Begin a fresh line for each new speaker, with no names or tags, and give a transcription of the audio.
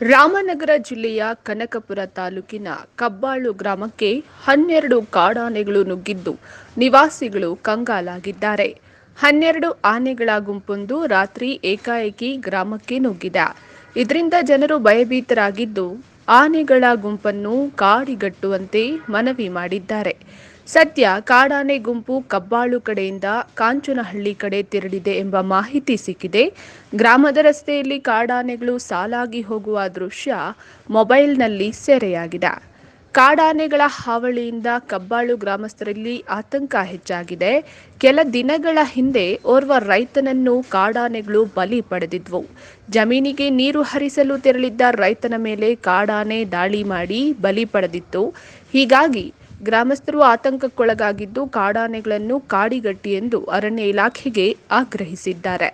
ರಾಮನಗರ ಜಿಲ್ಲೆಯ ಕನಕಪುರ ತಾಲೂಕಿನ ಕಬ್ಬಾಳು ಗ್ರಾಮಕ್ಕೆ ಹನ್ನೆರಡು ಕಾಡಾನೆಗಳು ನುಗ್ಗಿದ್ದು ನಿವಾಸಿಗಳು ಕಂಗಾಲಾಗಿದ್ದಾರೆ. ಹನ್ನೆರಡು ಆನೆಗಳ ಗುಂಪೊಂದು ರಾತ್ರಿ ಏಕಾಏಕಿ ಗ್ರಾಮಕ್ಕೆ ನುಗ್ಗಿದ. ಇದರಿಂದ ಜನರು ಭಯಭೀತರಾಗಿದ್ದು ಆನೆಗಳ ಗುಂಪನ್ನು ಕಾಡಿಗಟ್ಟುವಂತೆ ಮನವಿ ಮಾಡಿದ್ದಾರೆ. ಸದ್ಯ ಕಾಡಾನೆ ಗುಂಪು ಕಬ್ಬಾಳು ಕಡೆಯಿಂದ ಕಾಂಚನಹಳ್ಳಿ ಕಡೆ ತೆರಳಿದೆ ಎಂಬ ಮಾಹಿತಿ ಸಿಕ್ಕಿದೆ. ಗ್ರಾಮದ ರಸ್ತೆಯಲ್ಲಿ ಕಾಡಾನೆಗಳು ಸಾಲಾಗಿ ಹೋಗುವ ದೃಶ್ಯ ಮೊಬೈಲ್ನಲ್ಲಿ ಸೆರೆಯಾಗಿದೆ. ಕಾಡಾನೆಗಳ ಹಾವಳಿಯಿಂದ ಕಬ್ಬಾಳು ಗ್ರಾಮಸ್ಥರಲ್ಲಿ ಆತಂಕ ಹೆಚ್ಚಾಗಿದೆ. ಕೆಲ ದಿನಗಳ ಹಿಂದೆ ಓರ್ವ ರೈತನನ್ನು ಕಾಡಾನೆಗಳು ಬಲಿ ಪಡೆದಿದ್ವು. ಜಮೀನಿಗೆ ನೀರು ಹರಿಸಲು ತೆರಳಿದ್ದ ರೈತನ ಮೇಲೆ ಕಾಡಾನೆ ದಾಳಿ ಮಾಡಿ ಬಲಿ ಪಡೆದಿತ್ತು. ಹೀಗಾಗಿ ಗ್ರಾಮಸ್ಥರು ಆತಂಕಕ್ಕೊಳಗಾಗಿದ್ದು ಕಾಡಾನೆಗಳನ್ನು ಕಾಡಿಗಟ್ಟಿ ಎಂದು ಅರಣ್ಯ ಇಲಾಖೆಗೆ ಆಗ್ರಹಿಸಿದ್ದಾರೆ.